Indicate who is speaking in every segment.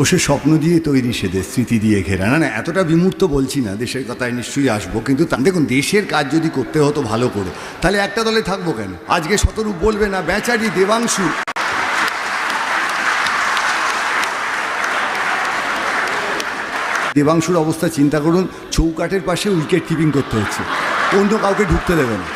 Speaker 1: ও সে স্বপ্ন দিয়ে তৈরি সে দেশ, স্মৃতি দিয়ে ঘেরা। না না, এতটা বিমূর্ত বলছি না, দেশের কথায় নিশ্চয়ই আসব, কিন্তু দেখুন, দেশের কাজ যদি করতে হতো ভালো করে, তাহলে একটা দলে থাকব কেন? আজকে শতরূপ বলবে না, বেচারি দেবাংশু। দেবাংশুর অবস্থা চিন্তা করুন, চৌকাঠের পাশে উইকেট কিপিং করতে হচ্ছে, অন্য কাউকে ঢুকতে দেবে না।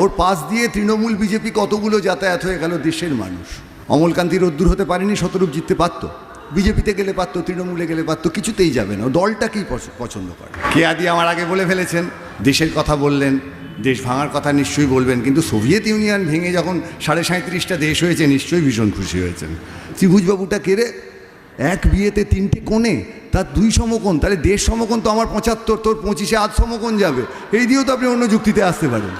Speaker 1: ওর পাশ দিয়ে তৃণমূল বিজেপি কতগুলো যাতায়াত হয়ে গেল দেশের মানুষ? অমলকান্তি রোদ্দুর হতে পারেনি, শতরূপ জিততে পারতো। বিজেপিতে গেলে পারতো, তৃণমূলে গেলে পারতো, কিছুতেই যাবে না। দলটাকেই পছ- পছন্দ করে। কে আদি আমার আগে বলে ফেলেছেন? দেশের কথা বললেন, দেশ ভাঙার কথা নিশ্চয়ই বলবেন, কিন্তু সোভিয়েত ইউনিয়ন ভেঙে যখন সাড়ে সাঁত্রিশটা দেশ হয়েছে, নিশ্চয়ই ভীষণ খুশি হয়েছেন। ত্রিভুজবাবুটা কেড়ে এক বিয়েতে তিনটে কোণে, তার দুই সমকোণ, তাহলে দেশ সমকোণ তো আমার পঁচাত্তর, তোর পঁচিশে আধ সমকোণ যাবে। এই দিয়েও তো আপনি অন্য যুক্তিতে আসতে পারেন।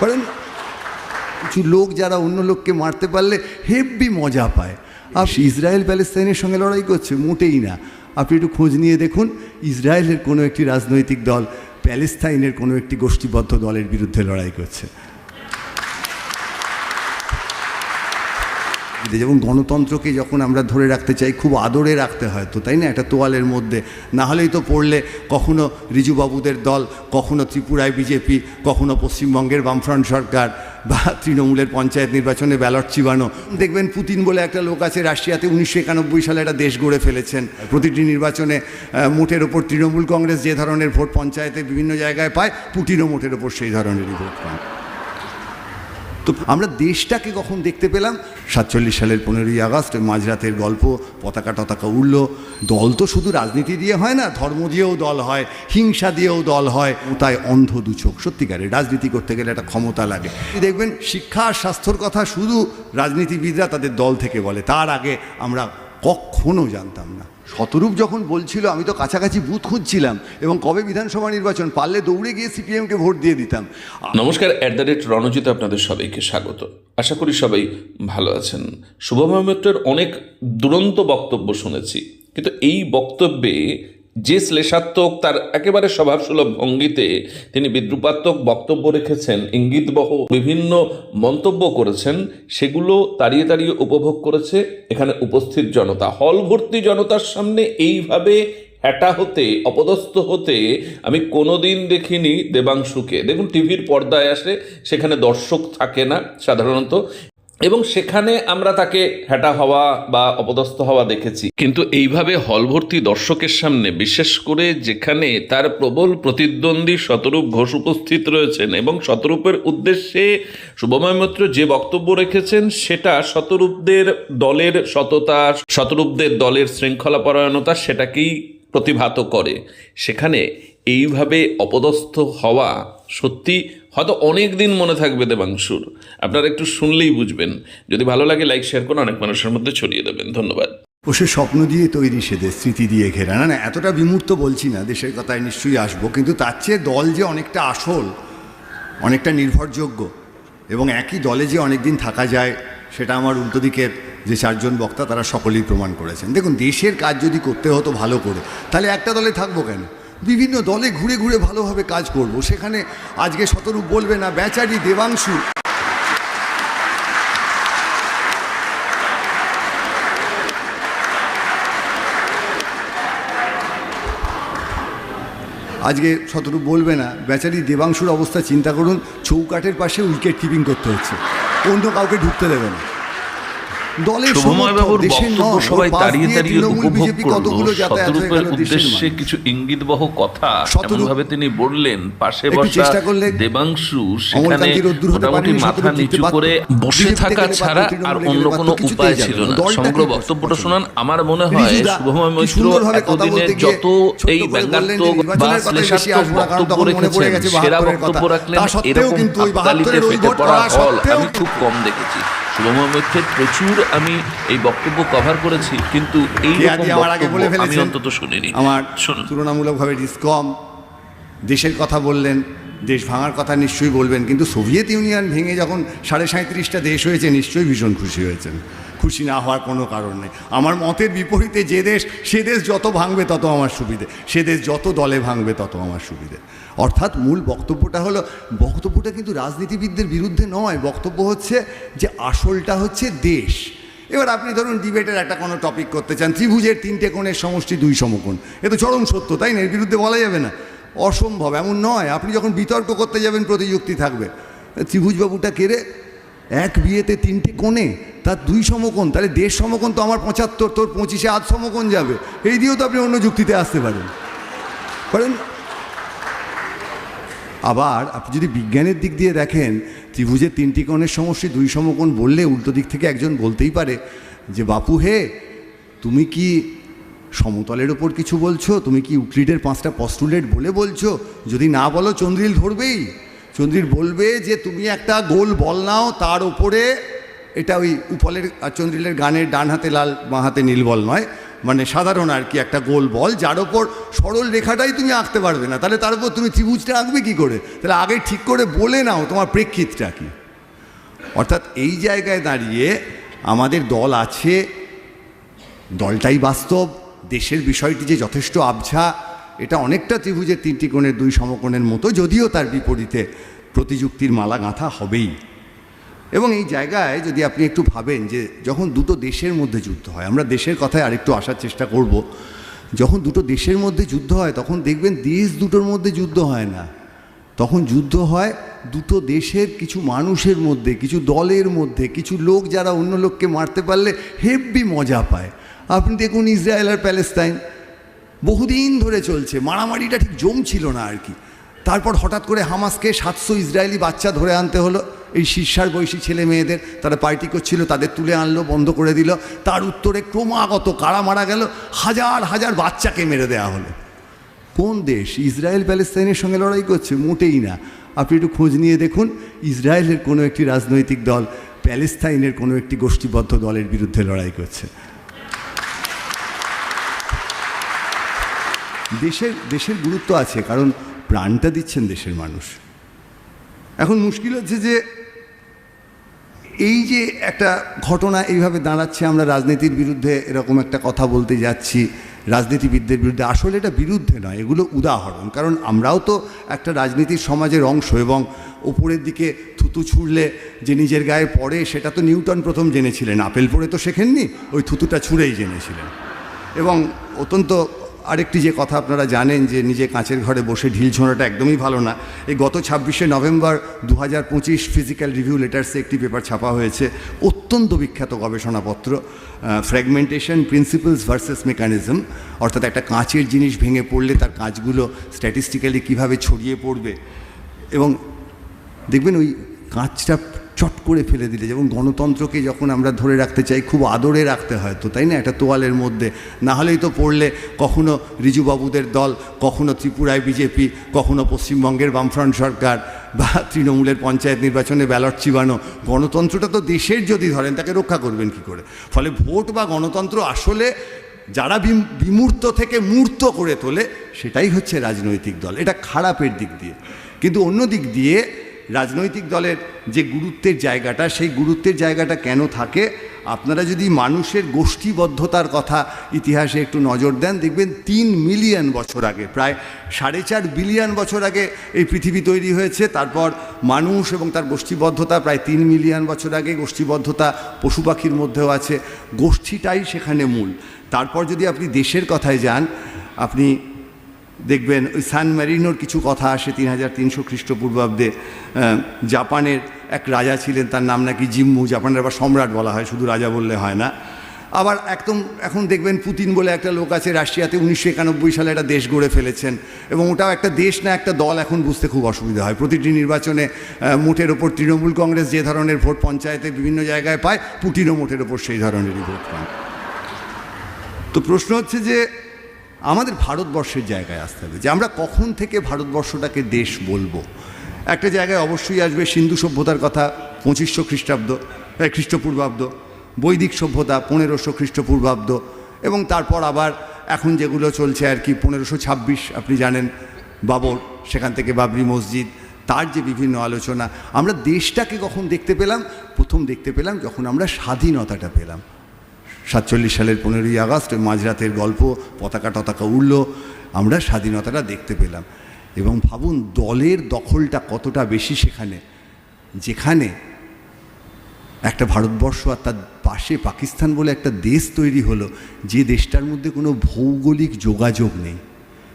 Speaker 1: পারেন কিছু লোক যারা অন্য লোককে মারতে পারলে হেভি মজা পায়। আর ইসরায়েল প্যালেস্তাইনের সঙ্গে লড়াই করছে, মোটেই না। আপনি একটু খোঁজ নিয়ে দেখুন, ইসরায়েলের কোনো একটি রাজনৈতিক দল প্যালেস্তাইনের কোনো একটি গোষ্ঠীবদ্ধ দলের বিরুদ্ধে লড়াই করছে। যেমন গণতন্ত্রকে যখন আমরা ধরে রাখতে চাই, খুব আদরে রাখতে হয় তো, তাই না? একটা তোয়ালের মধ্যে। না হলেই তো পড়লে কখনো রিজুবাবুদের দল, কখনো ত্রিপুরায় বিজেপি, কখনো পশ্চিমবঙ্গের বামফ্রন্ট সরকার বা তৃণমূলের পঞ্চায়েত নির্বাচনে ব্যালট চিবানো। দেখবেন পুতিন বলে একটা লোক আছে, রাশিয়াতে উনিশশো একানব্বই সালে একটা দেশ গড়ে ফেলেছেন। প্রতিটি নির্বাচনে মোটের ওপর তৃণমূল কংগ্রেস যে ধরনের ভোট পঞ্চায়েতে বিভিন্ন জায়গায় পায় পুটিনও মোটের ওপর সেই ধরনেরই ভোট পায়। তো আমরা দেশটাকে কখন দেখতে পেলাম? সাতচল্লিশ সালের পনেরোই আগস্ট, মাঝরাতের গল্প, পতাকা টতাকা উঠল দল তো শুধু রাজনীতি দিয়ে হয় না, ধর্ম দিয়েও দল হয়, হিংসা দিয়েও দল হয়। তাই অন্ধ দুচোখ সত্যিকারে রাজনীতি করতে গেলে একটা ক্ষমতা লাগে। দেখবেন, শিক্ষা আর স্বাস্থ্যর কথা শুধু রাজনীতিবিদরা তাদের দল থেকে বলে। তার আগে আমরা কখনো জানতাম না। শতরূপ যখন বলছিল, আমি তো কাছাকাছি বুথ খুঁজছিলাম এবং কবে বিধানসভা নির্বাচন পারলে দৌড়ে গিয়ে সিপিএমকে ভোট দিয়ে দিতাম।
Speaker 2: নমস্কার অ্যাট দ্য রেট রণজিৎ আপনাদের সবাইকে স্বাগত। আশা করি সবাই ভালো আছেন। শুভময় মিত্রের অনেক দুরন্ত বক্তব্য শুনেছি, কিন্তু এই বক্তব্যে যে শ্লেষাত্মক তার একেবারে স্বভাবসুলভ ভঙ্গিতে তিনি বিদ্রুপাত্মক বক্তব্য রেখেছেন, ইঙ্গিতবহ বিভিন্ন মন্তব্য করেছেন, সেগুলো তাড়িয়ে তাড়িয়ে উপভোগ করেছে এখানে উপস্থিত জনতা। হল ভর্তি জনতার সামনে এইভাবে হ্যাটা হতে, অপদস্থ হতে আমি কোনোদিন দেখিনি দেবাংশুকে। দেখুন, টিভির পর্দায় আসে, সেখানে দর্শক থাকে না সাধারণত। এবং সেখানে আমরা তাকে হ্যাটা হওয়া বা অপদস্থ হওয়া দেখেছি। কিন্তু এইভাবে হলভর্তি দর্শকের সামনে, বিশেষ করে যেখানে তার প্রবল প্রতিদ্বন্দ্বী শতরূপ ঘোষ উপস্থিত রয়েছেন এবং শতরূপের উদ্দেশ্যে শুভময় মিত্র যে বক্তব্য রেখেছেন, সেটা শতরূপদের দলের সততা, শতরূপদের দলের শৃঙ্খলাপরায়ণতা সেটাকেই প্রতিভাত করে। সেখানে এইভাবে অপদস্থ হওয়া সত্যি হয়তো অনেক দিন মনে থাকবে দেবাংশুর। আপনারা একটু শুনলেই বুঝবেন। যদি ভালো লাগে, লাইক, শেয়ার করে অনেক মানুষের মধ্যে ছড়িয়ে দেবেন। ধন্যবাদ।
Speaker 1: ও সে স্বপ্ন দিয়ে তৈরি সে দেশ, স্মৃতি দিয়ে ঘেরা। না না, এতটা বিমূর্ত বলছি না, দেশের কথায় নিশ্চয়ই আসব। কিন্তু তার চেয়ে দল যে অনেকটা আসল, অনেকটা নির্ভরযোগ্য, এবং একই দলে যে অনেক দিন থাকা যায়, সেটা আমার উল্টো দিকের যে চারজন বক্তা, তারা সকলেই প্রমাণ করেছেন। দেখুন, দেশের কাজ যদি করতে হতো ভালো করে, তাহলে একটা দলে থাকব কেন? বিভিন্ন দলে ঘুরে ঘুরে ভালোভাবে কাজ করব। সেখানে আজকে শতরূপ বলবে না, বেচারি দেবাংশু। আজকে শতরূপ বলবে না, বেচারি দেবাংশুর অবস্থা চিন্তা করুন, চৌকাঠের পাশে উইকেট কিপিং করতে হচ্ছে। অন্য কাউকে ঢুকতে দেবে না। দলের
Speaker 2: শুভময়
Speaker 1: সমর্থক,
Speaker 2: বাবুর
Speaker 1: দেশের
Speaker 2: বক্তব্য সবাই দাঁড়িয়ে দাঁড়িয়ে উপভোগ
Speaker 1: বিজেপি
Speaker 2: করল।
Speaker 1: কতগুলো যাতায়াত
Speaker 2: শতরূপের উদ্দেশ্যে কিছু ইঙ্গিতবহ কথা এমনভাবে তিনি বললেন পাশে বসা দেবাংশু সেখানে
Speaker 1: অমলকান্তি রোদ্দুর হতে
Speaker 2: মোটামুটি মাথা নিচু করে বসে থাকা ছাড়া আর অন্য কোনো উপায় ছিল
Speaker 1: না।
Speaker 2: না। সমগ্র বক্তব্যটা শোনান আমার মনে হয় শুভময় মৈত্র এতদিনে যত এই ব্যঙ্গাত্মক বা শ্লেষাত্মক বক্তব্য রেখেছেন সেরা বক্তব্য রাখলেন এরকম
Speaker 1: কিন্তু
Speaker 2: হাততালিতে
Speaker 1: 72 এর ওই
Speaker 2: ফেটে পড়া হল আমি খুব কম দেখেছি। মৈত্রের প্রচুর আমি এই বক্তব্য কভার করেছি কিন্তু এই
Speaker 1: আমার আগে বলে
Speaker 2: আমি অন্তত শুনিনি।
Speaker 1: আমার
Speaker 2: তুলনামূলকভাবে
Speaker 1: তুলনামূলকভাবে ডিসকম দেশের কথা বললেন দেশ ভাঙার কথা নিশ্চয়ই বলবেন কিন্তু সোভিয়েত ইউনিয়ন ভেঙে যখন সাড়ে সাঁত্রিশটা দেশ হয়েছে নিশ্চয়ই ভীষণ খুশি হয়েছেন। খুশি না হওয়ার কোনো কারণ নেই। আমার মতের বিপরীতে যে দেশ, সে দেশ যত ভাঙবে তত আমার সুবিধে। সে দেশ যত দলে ভাঙবে তত আমার সুবিধে। অর্থাৎ মূল বক্তব্যটা হলো, বক্তব্যটা কিন্তু রাজনীতিবিদদের বিরুদ্ধে নয়। বক্তব্য হচ্ছে যে আসলটা হচ্ছে দেশ। এবার আপনি ধরুন ডিবেটের একটা কোনো টপিক করতে চান, ত্রিভুজের তিনটে কোণের সমষ্টি দুই সমকোণ। এ তো চরম সত্য, তাই না? এর বিরুদ্ধে বলা যাবে না। অসম্ভব, এমন নয়। আপনি যখন বিতর্ক করতে যাবেন, প্রতিযুক্তি থাকবে। ত্রিভুজবাবুটা কেড়ে এক বিয়েতে তিনটে কোণে তার দুই সমকোণ, তাহলে দেড় সমকোণ তো আমার পঁচাত্তর, তোর পঁচিশে আধ সমকোণ যাবে। এই দিয়েও তো আপনি অন্য যুক্তিতে আসতে পারেন। পারেন আবার আপনি যদি বিজ্ঞানের দিক দিয়ে দেখেন, ত্রিভুজের তিনটি কোণের সমষ্টি দুই সমকোণ বললে উল্টো দিক থেকে একজন বলতেই পারে যে, বাপু হে, তুমি কি সমতলের ওপর কিছু বলছো? তুমি কি ইউক্লিডের পাঁচটা পস্টুলেট বলে বলছো? যদি না বলো, চন্দ্রিল ধরবেই। চন্দ্রিল বলবে যে তুমি একটা গোল বল নাও, তার ওপরে এটা ওই উপলের চন্দ্রিলের গানের ডান হাতে লাল, বাঁ হাতে নীল বল নয় মানে সাধারণ আর কি একটা গোল বল, যার ওপর সরল রেখাটাই তুমি আঁকতে পারবে না। তাহলে তার উপর তুমি ত্রিভুজটা আঁকবে কি করে? তাহলে আগে ঠিক করে বলে নাও তোমার প্রেক্ষিতটা কি। অর্থাৎ এই জায়গায় দাঁড়িয়ে আমাদের দল আছে, দলটাই বাস্তব, দেশের বিষয়টি যে যথেষ্ট আবছা এটা অনেকটা ত্রিভুজের তিনটি কোণের দুই সমকোণের মতো, যদিও তার বিপরীতে প্রতিযুক্তির মালা গাঁথা হবেই। এবং এই জায়গায় যদি আপনি একটু ভাবেন যে যখন দুটো দেশের মধ্যে যুদ্ধ হয়, আমরা দেশের কথায় আরেকটু আসার চেষ্টা করব, যখন দুটো দেশের মধ্যে যুদ্ধ হয়, তখন দেখবেন দেশ দুটোর মধ্যে যুদ্ধ হয় না। তখন যুদ্ধ হয় দুটো দেশের কিছু মানুষের মধ্যে, কিছু দলের মধ্যে, কিছু লোক যারা অন্য লোককে মারতে পারলে হেব্বি মজা পায়। আপনি দেখুন ইসরায়েল আর প্যালেস্তাইন বহুদিন ধরে চলছে। মারামারিটা ঠিক জমছিল না আর কি। তারপর হঠাৎ করে হামাসকে সাতশো ইসরায়েলি বাচ্চা ধরে আনতে হলো। এই শীর্ষার বয়সী ছেলে মেয়েদের তারা পার্টি করছিল, তাদের তুলে আনলো, বন্ধ করে দিল। তার উত্তরে ক্রমাগত কারা মারা গেল? হাজার হাজার বাচ্চাকে মেরে দেওয়া হলো। কোন দেশ? ইসরায়েল প্যালেস্তাইনের সঙ্গে লড়াই করছে? মোটেই না। আপনি একটু খোঁজ নিয়ে দেখুন, ইসরায়েলের কোনো একটি রাজনৈতিক দল, প্যালেস্তাইনের কোনো একটি গোষ্ঠীবদ্ধ দলের বিরুদ্ধে লড়াই করছে। দেশের দেশের গুরুত্ব আছে, কারণ প্রাণটা দিচ্ছেন দেশের মানুষ। এখন মুশকিল হচ্ছে যে এই যে একটা ঘটনা এইভাবে দাঁড়াচ্ছে, আমরা রাজনীতির বিরুদ্ধে এরকম একটা কথা বলতে যাচ্ছি, রাজনীতিবিদদের বিরুদ্ধে, আসলে এটা বিরুদ্ধে নয়, এগুলো উদাহরণ। কারণ আমরাও তো একটা রাজনীতির সমাজের অংশ এবং ওপরের দিকে থুতু ছুঁড়লে যে নিজের গায়ে পড়ে, সেটা তো নিউটন প্রথম জেনেছিলেন। আপেল পড়ে তো শেখেননি, ওই থুতুটা ছুঁড়েই জেনেছিলেন। এবং অত্যন্ত আরেকটি যে কথা আপনারা জানেন যে নিজে কাঁচের ঘরে বসে ঢিল ছোঁড়াটা একদমই ভালো না। এই গত ছাব্বিশে নভেম্বর দু হাজার পঁচিশ ফিজিক্যাল রিভিউ লেটার্সে একটি পেপার ছাপা হয়েছে, অত্যন্ত বিখ্যাত গবেষণাপত্র ফ্র্যাগমেন্টেশন প্রিন্সিপালস ভার্সেস মেকানিজম অর্থাৎ একটা কাঁচের জিনিস ভেঙে পড়লে তার কাঁচগুলো স্ট্যাটিস্টিক্যালি কীভাবে ছড়িয়ে পড়বে। এবং দেখবেন ওই কাঁচটা চট করে ফেলে দিলে যেমন গণতন্ত্রকে যখন আমরা ধরে রাখতে চাই, খুব আদরে রাখতে হয় তো, তাই না? একটা তোয়ালের মধ্যে। না হলেই তো পড়লে কখনো রিজুবাবুদের দল, কখনো ত্রিপুরায় বিজেপি, কখনো পশ্চিমবঙ্গের বামফ্রন্ট সরকার বা তৃণমূলের পঞ্চায়েত নির্বাচনে ব্যালট চিবানো। গণতন্ত্রটা তো দেশের যদি ধরেন, তাকে রক্ষা করবেন কি করে? ফলে ভোট বা গণতন্ত্র আসলে যারা বিম- বিমূর্ত থেকে মূর্ত করে তোলে, সেটাই হচ্ছে রাজনৈতিক দল। এটা খারাপের দিক দিয়ে। কিন্তু অন্য দিক দিয়ে রাজনৈতিক দলের যে গুরুত্বের জায়গাটা, সেই গুরুত্বের জায়গাটা কেন থাকে? আপনারা যদি মানুষের গোষ্ঠীবদ্ধতার কথা ইতিহাসে একটু নজর দেন, দেখবেন তিন মিলিয়ন বছর আগে, প্রায় সাড়ে চার বিলিয়ন বছর আগে এই পৃথিবী তৈরি হয়েছে। তারপর মানুষ এবং তার গোষ্ঠীবদ্ধতা প্রায় তিন মিলিয়ন বছর আগে গোষ্ঠীবদ্ধতা পশু পাখির মধ্যেও আছে। গোষ্ঠীটাই সেখানে মূল। তারপর যদি আপনি দেশের কথায় যান, আপনি দেখবেন ওই সান ম্যারিনোর কিছু কথা আসে তিন হাজার তিনশো খ্রিস্টপূর্বাব্দে জাপানের এক রাজা ছিলেন, তার নাম নাকি জিম্মু, জাপানের আবার সম্রাট বলা হয়, শুধু রাজা বললে হয় না। আবার একদম এখন দেখবেন পুতিন বলে একটা লোক আছে রাশিয়াতে, উনিশশো একানব্বই সালে একটা দেশ গড়ে ফেলেছেন। এবং ওটাও একটা দেশ না, একটা দল এখন বুঝতে খুব অসুবিধা হয়। প্রতিটি নির্বাচনে মোটের ওপর তৃণমূল কংগ্রেস যে ধরনের ভোট পঞ্চায়েতে বিভিন্ন জায়গায় পায়, পুতিনও মোটের ওপর সেই ধরনেরই ভোট পান তো প্রশ্ন হচ্ছে যে আমাদের ভারতবর্ষের জায়গায় আসতে হবে যে আমরা কখন থেকে ভারতবর্ষটাকে দেশ বলব। একটা জায়গায় অবশ্যই আসবে সিন্ধু সভ্যতার কথা, পঁচিশশো খ্রিস্টাব্দ খ্রিস্টপূর্বাব্দ, বৈদিক সভ্যতা, পনেরোশো খ্রিস্টপূর্বাব্দ, এবং তারপর আবার এখন যেগুলো চলছে আর কি, পনেরোশো ছাব্বিশ, আপনি জানেন, বাবর, সেখান থেকে বাবরি মসজিদ, তার যে বিভিন্ন আলোচনা, আমরা দেশটাকে কখন দেখতে পেলাম? প্রথম দেখতে পেলাম যখন আমরা স্বাধীনতাটা পেলাম। সাতচল্লিশ সালের পনেরোই আগস্ট মাঝরাতের গল্প, পতাকা টতাকা উড়ল, আমরা স্বাধীনতাটা দেখতে পেলাম। এবং ভাবুন, দলের দখলটা কতটা বেশি সেখানে, যেখানে একটা ভারতবর্ষ আর তার পাশে পাকিস্তান বলে একটা দেশ তৈরি হলো, যে দেশটার মধ্যে কোনো ভৌগোলিক যোগাযোগ নেই।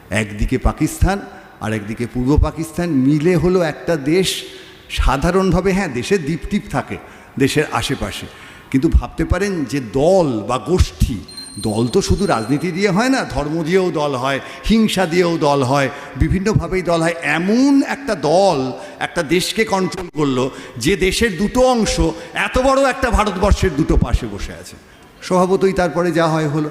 Speaker 1: একদিকে পাকিস্তান আর একদিকে পূর্ব পাকিস্তান মিলে হলো একটা দেশ। সাধারণভাবে হ্যাঁ দেশে দ্বীপ টিপ থাকে, দেশের আশেপাশে। কিন্তু ভাবতে পারেন যে দল বা গোষ্ঠী, দল তো শুধু রাজনীতি দিয়ে হয় না, ধর্ম দিয়েও দল হয়, হিংসা দিয়েও দল হয়, বিভিন্নভাবেই দল হয়। এমন একটা দল, একটা দেশকে কন্ট্রোল করল যে দেশের দুটো অংশ, এত বড় একটা ভারতবর্ষের দুটো পাশে বসে আছে। স্বভাবতই তারপরে যা হয় হলো।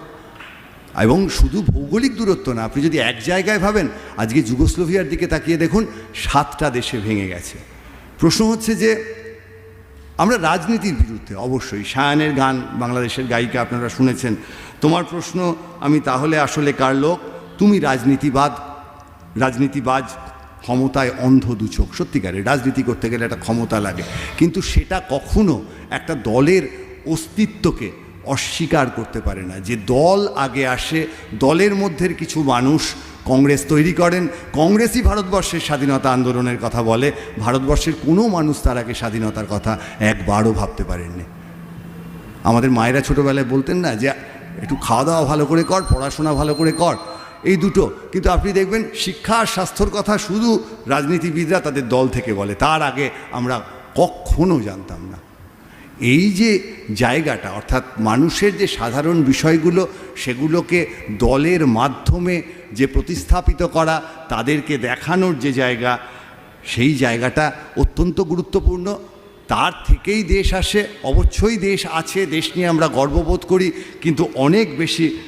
Speaker 1: এবং শুধু ভৌগোলিক দূরত্ব না, আপনি যদি এক জায়গায় ভাবেন, আজকে যুগোস্লোভিয়ার দিকে তাকিয়ে দেখুন, সাতটা দেশে ভেঙে গেছে। প্রশ্ন হচ্ছে যে আমরা রাজনীতির বিরুদ্ধে, অবশ্যই। সায়ানের গান বাংলাদেশের গায়িকা আপনারা শুনেছেন। তোমার প্রশ্ন, আমি তাহলে আসলে কার লোক? তুমি রাজনীতিবাদ, রাজনীতিবাজ, ক্ষমতায় অন্ধ দুচোখ সত্যিকারে, রাজনীতি করতে গেলে একটা ক্ষমতা লাগে। কিন্তু সেটা কখনো একটা দলের অস্তিত্বকে অস্বীকার করতে পারে না। যে দল আগে আসে, দলের মধ্যের কিছু মানুষ কংগ্রেস তৈরি করেন, কংগ্রেসই ভারতবর্ষের স্বাধীনতা আন্দোলনের কথা বলে, ভারতবর্ষের কোনো মানুষ তার আগে স্বাধীনতার কথা একবারও ভাবতে পারেননি। আমাদের মায়েরা ছোটোবেলায় বলতেন না যে, একটু খাওয়া দাওয়া ভালো করে কর, পড়াশোনা ভালো করে কর। এই দুটো। কিন্তু আপনি দেখবেন শিক্ষা আর স্বাস্থ্যর কথা শুধু রাজনীতিবিদরা তাদের দল থেকে বলে, তার আগে আমরা কখনো জানতাম না। এই যে জায়গাটা, অর্থাৎ মানুষের যে সাধারণ বিষয়গুলো, সেগুলোকে দলের মাধ্যমে যে প্রতিস্থাপিত করা, তাদেরকে দেখানোর যে জায়গা, সেই জায়গাটা অত্যন্ত গুরুত্বপূর্ণ। তার থেকেই দেশ আসে, অবশ্যই দেশ আছে, দেশ নিয়ে আমরা গর্ববোধ করি, কিন্তু অনেক বেশি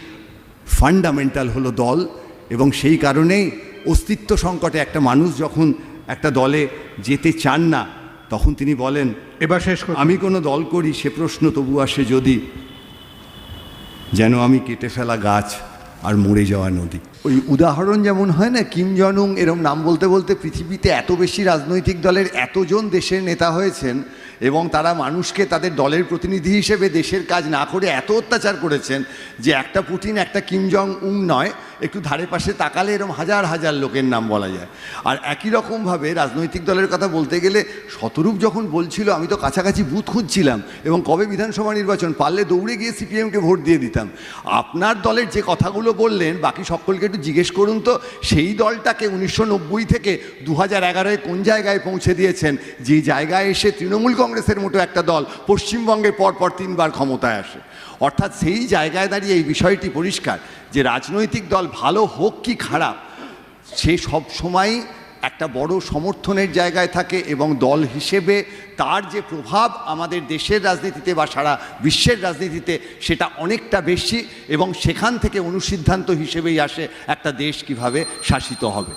Speaker 1: ফান্ডামেন্টাল হলো দল, এবং সেই কারণেই অস্তিত্ব সংকটে একটা মানুষ যখন একটা দলে যেতে চান না তখন তিনি বলেন
Speaker 3: এবার শেষ
Speaker 1: আমি কোনো দল করি সে প্রশ্ন তবু আসে যদি যেন আমি কেটে ফেলা গাছ আর মরে যাওয়া নদী। ওই উদাহরণ যেমন হয় না কিম জনং এরম নাম বলতে বলতে পৃথিবীতে এত বেশি রাজনৈতিক দলের এতজন দেশের নেতা হয়েছেন এবং তারা মানুষকে তাদের দলের প্রতিনিধি হিসেবে দেশের কাজ না করে এত অত্যাচার করেছেন যে একটা পুটিন একটা কিম জং উং নয় একটু ধারে পাশে তাকালে এরম হাজার হাজার লোকের নাম বলা যায়। আর একই রকমভাবে রাজনৈতিক দলের কথা বলতে গেলে শতরূপ যখন বলছিল, আমি তো কাছাকাছি বুথ খুঁজছিলাম এবং কবে বিধানসভা নির্বাচন, পারলে দৌড়ে গিয়ে সিপিএমকে ভোট দিয়ে দিতাম। আপনার দলের যে কথাগুলো বললেন, বাকি সকলকে একটু জিজ্ঞেস করুন তো, সেই দলটাকে উনিশশো নব্বই থেকে দু হাজার এগারোয় কোন জায়গায় পৌঁছে দিয়েছেন? যে জায়গায় এসে তৃণমূল কংগ্রেসের মতো একটা দল পশ্চিমবঙ্গের পরপর তিনবার ক্ষমতায় আসে। অর্থাৎ সেই জায়গায় দাঁড়িয়ে এই বিষয়টি পরিষ্কার যে রাজনৈতিক দল ভালো হোক কি খারাপ, সে সব সময় একটা বড় সমর্থনের জায়গায় থাকে এবং দল হিসেবে তার যে প্রভাব আমাদের দেশের রাজনীতিতে বা সারা বিশ্বের রাজনীতিতে সেটা অনেকটা বেশি এবং সেখান থেকে অনুসিদ্ধান্ত হিসেবেই আসে একটা দেশ কীভাবে শাসিত হবে।